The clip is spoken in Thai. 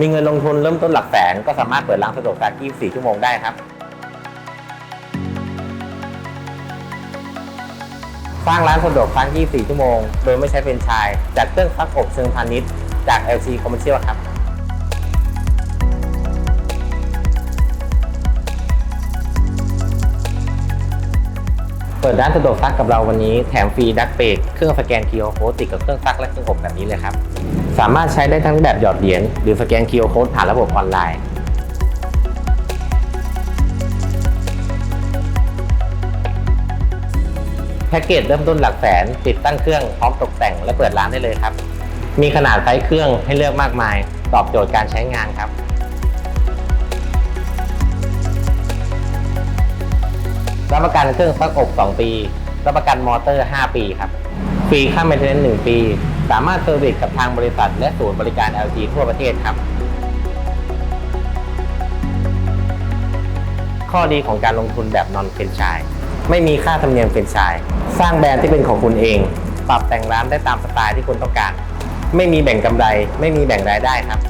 มีเงินลงทุนเริ่มต้นหลักแสนก็สามารถเปิดร้านสะดวกซัก24 ชั่วโมงได้ครับ สร้างร้านสะดวกซัก24 ชั่วโมง โดยไม่ใช้เป็นไชายจากเครื่องซักอบเชิงพาณิชย์จาก LG Commercial ครับ เปิดร้านสะดวกซักกับเราวันนี้แถมฟรีดักเบรกเครื่องสแกน QR Code ติดกับเครื่องซักและเครื่องอบแบบนี้เลยครับ สามารถใช้ได้ทั้งแบบหยอดเหรียญหรือสแกน QR Code ผ่านระบบออนไลน์แพ็กเกจเริ่มต้นหลักแสน ติดตั้งเครื่องพร้อมตกแต่งและเปิดร้านได้เลยครับ มีขนาดไซส์เครื่องให้เลือกมากมาย ตอบโจทย์การใช้งานครับ รับประกันเครื่องซักอบ2 ปี รับประกันมอเตอร์ 5 ปีครับ ฟรีค่า m ม i เทน a 1ปี สามารถเซอร์วิสกับทางบริษัท และศูนย์บริการ LG ทั่วประเทศครับ ข้อดีของการลงทุนแบบนอนเฟรนชส์ไม่มีค่าธรรมเนียมเฟรนชส์สร้างแบรนด์ที่เป็นของคุณเอง ปรับแต่งร้านได้ตามสไตล์ที่คุณต้องการ ไม่มีแบ่งกำไร ไม่มีแบ่งรายได้ครับ